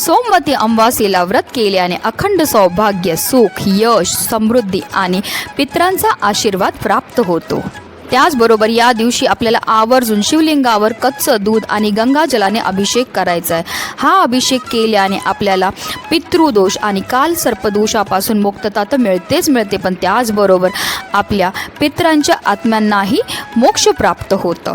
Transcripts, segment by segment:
सोमवती अमावास्येला व्रत केल्याने अखंड सौभाग्य सुख यश समृद्धी आणि पित्रांचा आशीर्वाद प्राप्त होतो. त्याचबरोबर या दिवशी आपल्याला आवर्जून शिवलिंगावर कच्चं दूध आणि गंगाजलाने अभिषेक करायचा आहे. हा अभिषेक केल्याने आपल्याला पितृदोष आणि काल सर्पदोषापासून मुक्तता तर मिळतेच मिळते पण त्याचबरोबर आपल्या पित्रांच्या आत्म्यांनाही मोक्ष प्राप्त होतं.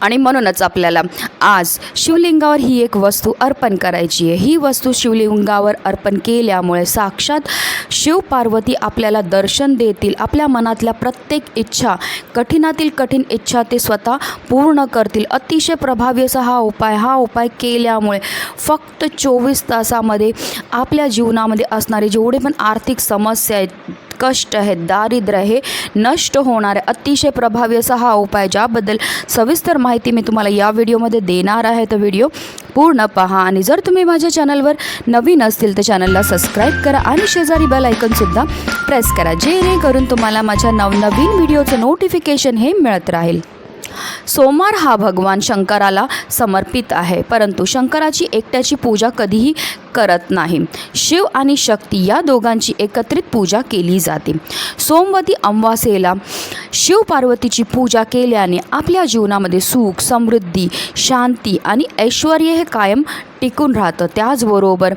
आणि म्हणूनच आपल्याला आज शिवलिंगावर ही एक वस्तू अर्पण करायची आहे. ही वस्तू शिवलिंगावर अर्पण केल्यामुळे साक्षात शिव पार्वती आपल्याला दर्शन देतील. आपल्या मनातल्या प्रत्येक इच्छा कठीणातील कठीण इच्छा ते स्वतः पूर्ण करतील. अतिशय प्रभावी असा हा उपाय हा उपाय केल्यामुळे फक्त चोवीस तासामध्ये आपल्या जीवनामध्ये असणारे जेवढे पण आर्थिक समस्या आहेत कष्ट आहेत दारिद्र्य हे नष्ट होणारे अतिशय प्रभावी असा हा उपाय ज्याबद्दल सविस्तर माहिती मी तुम्हाला या व्हिडिओमध्ये देणार आहे. तर व्हिडिओ पूर्ण पहा आणि जर तुम्ही माझ्या चॅनलवर नवीन असतील तर चॅनलला सबस्क्राईब करा आणि शेजारी बेल ऐकनसुद्धा प्रेस करा जेणेकरून तुम्हाला माझ्या नवनवीन व्हिडिओचं नोटिफिकेशन हे मिळत राहील. सोमवार हा भगवान शंकराला समर्पित आहे परंतु शंकराची एकट्याची पूजा कधीही करत नाही. शिव आणि शक्ती या दोघांची एकत्रित पूजा केली जाते. सोमवती अमावास्येला शिव पार्वतीची पूजा केल्याने आपल्या जीवनामध्ये सुख समृद्धी शांती आणि ऐश्वर हे कायम टिकून राहतं. त्याचबरोबर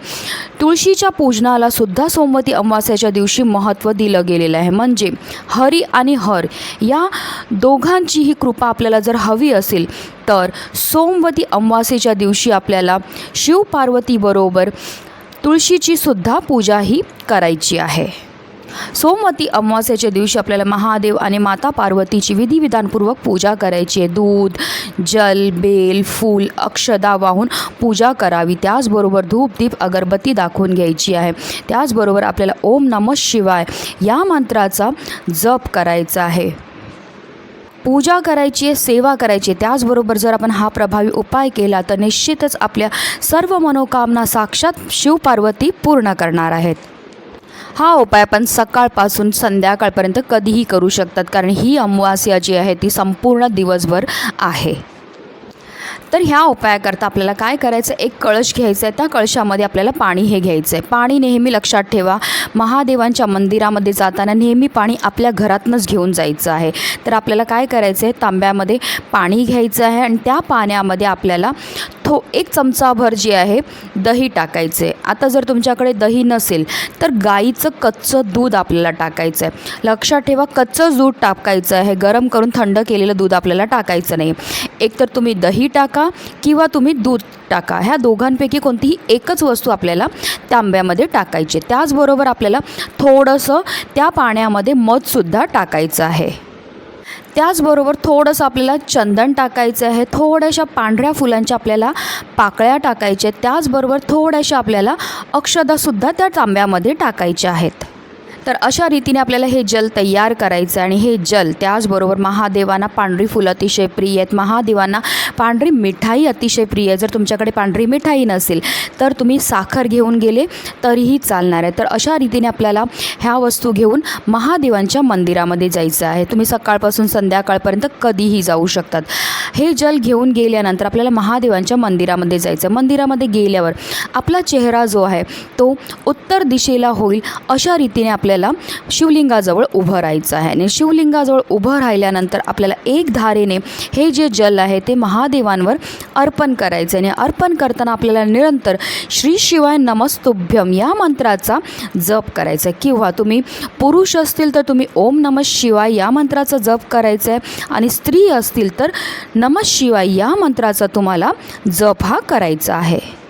तुळशीच्या पूजनाला सुद्धा सोमवती अमावास्याच्या दिवशी महत्त्व दिलं गेलेलं आहे. म्हणजे हरी आणि हर या दोघांचीही कृपा आपल्याला जर हवी असेल तर सोमवती अमावासेच्या दिवशी आपल्याला शिवपार्वतीबरोबर तुळशीची सुद्धा पूजा ही करायची आहे. सोमवती अमावास्याच्या दिवशी आपल्याला महादेव आणि माता पार्वतीची विधिविधानपूर्वक पूजा करायची आहे. दूध जल बेल फूल अक्षदा वाहून पूजा करावी. त्याचबरोबर धूप दीप अगरबत्ती दाखवून घ्यायची आहे. त्याचबरोबर आपल्याला ओम नमः शिवाय या मंत्राचा जप करायचा आहे. पूजा करायची आहे सेवा करायची आहे त्याचबरोबर जर आपण हा प्रभावी उपाय केला तर निश्चितच आपल्या सर्व मनोकामना साक्षात शिवपार्वती पूर्ण करणार आहेत. हा उपाय आपण सकाळपासून संध्याकाळपर्यंत कधीही करू शकतात कारण ही अमावास्या जी आहे ती संपूर्ण दिवसभर आहे. तर ह्या उपायाकरता आपल्याला काय करायचं एक कळश घ्यायचं आहे त्या कळशामध्ये आपल्याला पाणी हे घ्यायचं आहे पाणी नेहमी लक्षात ठेवा महादेवांच्या मंदिरामध्ये जाताना नेहमी पाणी आपल्या घरातनंच घेऊन जायचं आहे. तर आपल्याला काय करायचं आहे तांब्यामध्ये पाणी घ्यायचं आहे आणि त्या पाण्यामध्ये आपल्याला थो एक चमचाभर जे आहे दही टाकायचे. आता जर तुमच्याकडे दही नसेल तर गाईचं कच्चं दूध आपल्याला टाकायचं आहे लक्षात ठेवा कच्चं दूध टाकायचं आहे. गरम करून थंड केलेलं दूध आपल्याला टाकायचं नाही. एकतर तुम्ही दही टाका किंवा तुम्ही दूध टाका. ह्या दोघांपैकी कोणतीही एकच वस्तू आपल्याला तांब्यामध्ये टाकायची त्याचबरोबर आपल्याला थोडंसं त्या पाण्यामध्ये मधसुद्धा टाकायचं आहे. त्याचबरोबर थोडंसं आपल्याला चंदन टाकायचं आहे थोड्याशा पांढऱ्या फुलांच्या आपल्याला पाकळ्या टाकायच्या आहेत त्याचबरोबर थोड्याशा आपल्याला अक्षदासुद्धा त्या तांब्यामध्ये टाकायच्या आहेत. तर अशा रीतीने आपल्याला हे जल तयार करायचं आहे. आणि हे जल त्याचबरोबर महादेवांना पांढरी फुलं अतिशय प्रिय आहेत. महादेवांना पांढरी मिठाई अतिशय प्रिय आहे जर तुमच्याकडे पांढरी मिठाई नसेल तर तुम्ही साखर घेऊन गेले तरीही चालणार आहे. तर अशा रीतीने आपल्याला ह्या वस्तू घेऊन महादेवांच्या मंदिरामध्ये जायचं आहे. तुम्ही सकाळपासून संध्याकाळपर्यंत कधीही जाऊ शकतात. हे जल घेऊन गेल्यानंतर आपल्याला महादेवांच्या मंदिरामध्ये जायचं आहे. मंदिरामध्ये गेल्यावर आपला चेहरा जो आहे तो उत्तर दिशेला होईल अशा रीतीने आपल्याला आपल्याला शिवलिंगाजवळ उभं राहायचं आहे. आणि शिवलिंगाजवळ उभं राहिल्यानंतर आपल्याला एक धारेने हे जे जल आहे ते महादेवांवर अर्पण करायचं आहे. आणि अर्पण करताना आपल्याला निरंतर श्री शिवाय नमस्तुभ्यम या मंत्राचा जप करायचा आहे. किंवा तुम्ही पुरुष असतील तर तुम्ही ओम नम शिवाय या मंत्राचा जप करायचा आहे. आणि स्त्री असतील तर नम शिवाय या मंत्राचा तुम्हाला जप हा करायचा आहे.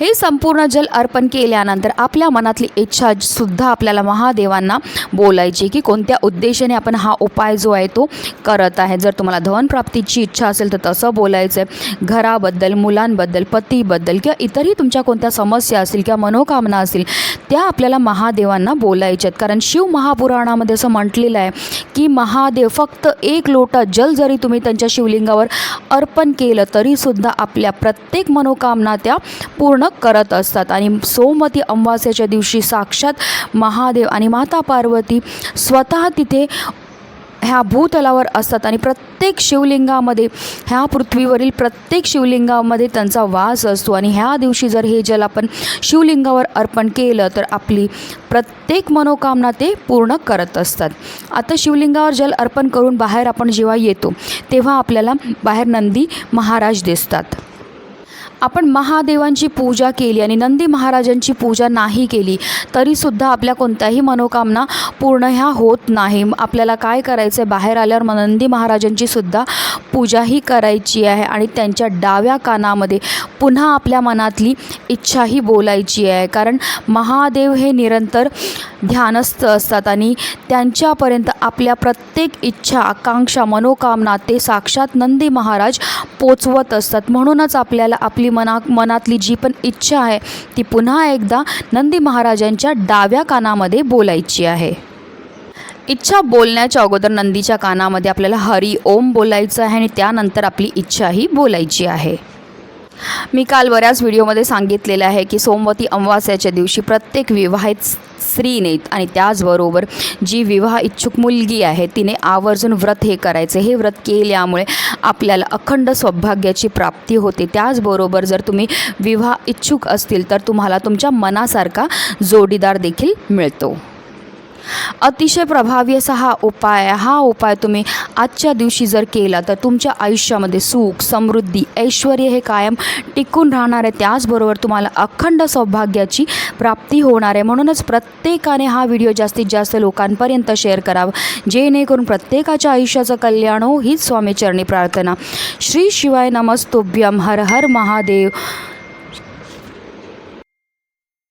हे संपूर्ण जल अर्पण केल्यानंतर आपल्या मनातली इच्छा सुद्धा आपल्याला महादेवांना बोलायची की कोणत्या उद्देशाने आपण हा उपाय जो आहे तो करत आहे. जर तुम्हाला धनप्राप्तीची इच्छा असेल तर तसं बोलायचं आहे. घराबद्दल मुलांबद्दल पतीबद्दल किंवा इतरही तुमच्या कोणत्या समस्या असतील किंवा मनोकामना असतील त्या आपल्याला महादेवांना बोलायच्या आहेत. कारण शिव महापुराणामध्ये असं म्हटलेलं आहे की महादेव फक्त एक लोटा जल जरी तुम्ही त्यांच्या शिवलिंगावर अर्पण केलं तरीसुद्धा आपल्या प्रत्येक मनोकामना त्या पूर्ण करत असतात. आणि सोमवती अमावास्याच्या दिवशी साक्षात महादेव आणि माता पार्वती स्वतः तिथे ह्या भूतलावर असतात. आणि प्रत्येक शिवलिंगामध्ये ह्या पृथ्वीवरील प्रत्येक शिवलिंगामध्ये त्यांचा वास असतो. आणि ह्या दिवशी जर हे जल आपण शिवलिंगावर अर्पण केलं तर आपली प्रत्येक मनोकामना ते पूर्ण करत असतात. आता शिवलिंगावर जल अर्पण करून बाहेर आपण जेव्हा येतो तेव्हा आपल्याला बाहेर नंदी महाराज दिसतात. आपण महादेवांची पूजा केली आणि नंदी महाराजांची पूजा नाही केली तरीसुद्धा आपल्या कोणत्याही मनोकामना पूर्ण ह्या होत नाही. आपल्याला काय करायचं आहे बाहेर आल्यावर नंदी महाराजांची सुद्धा पूजाही करायची आहे आणि त्यांच्या डाव्या कानामध्ये पुन्हा आपल्या मनातली इच्छाही बोलायची आहे. कारण महादेव हे निरंतर ध्यानस्थ असतात आणि त्यांच्यापर्यंत आपल्या प्रत्येक इच्छा आकांक्षा मनोकामना ते साक्षात नंदी महाराज पोचवत असतात. म्हणूनच आपल्याला आपली मना मनातली जी पण इच्छा आहे ती पुन्हा एकदा नंदी महाराजांच्या डाव्या कानामध्ये बोलायची आहे. इच्छा बोलण्याच्या अगोदर नंदीच्या कानामध्ये आपल्याला हरी ओम बोलायचं आहे आणि त्यानंतर आपली इच्छाही बोलायची आहे. मी काल बऱ्याच व्हिडिओमध्ये सांगितलेलं आहे की सोमवती अमावास्याच्या दिवशी प्रत्येक विवाहित स्त्रीने आणि त्याचबरोबर जी विवाह इच्छुक मुलगी आहे तिने आवर्जून व्रत हे करायचे. हे व्रत केल्यामुळे आपल्याला अखंड सौभाग्याची प्राप्ती होते. त्याचबरोबर जर तुम्ही विवाह इच्छुक असतील तर तुम्हाला तुमच्या मनासारखा जोडीदार देखील मिळतो. अतिशय प्रभावी असा हा उपाय आहे. हा उपाय तुम्ही आजच्या दिवशी जर केला तर तुमच्या आयुष्यामध्ये सुख समृद्धी ऐश्वर हे कायम टिकून राहणार आहे. त्याचबरोबर तुम्हाला अखंड सौभाग्याची प्राप्ती होणार आहे. म्हणूनच प्रत्येकाने हा व्हिडिओ जास्तीत जास्त लोकांपर्यंत शेअर करावा. जेणेकरून प्रत्येकाच्या आयुष्याचं कल्याण हो हीच स्वामीचरणी प्रार्थना. श्री शिवाय नमस्तुभ्यम हर हर महादेव.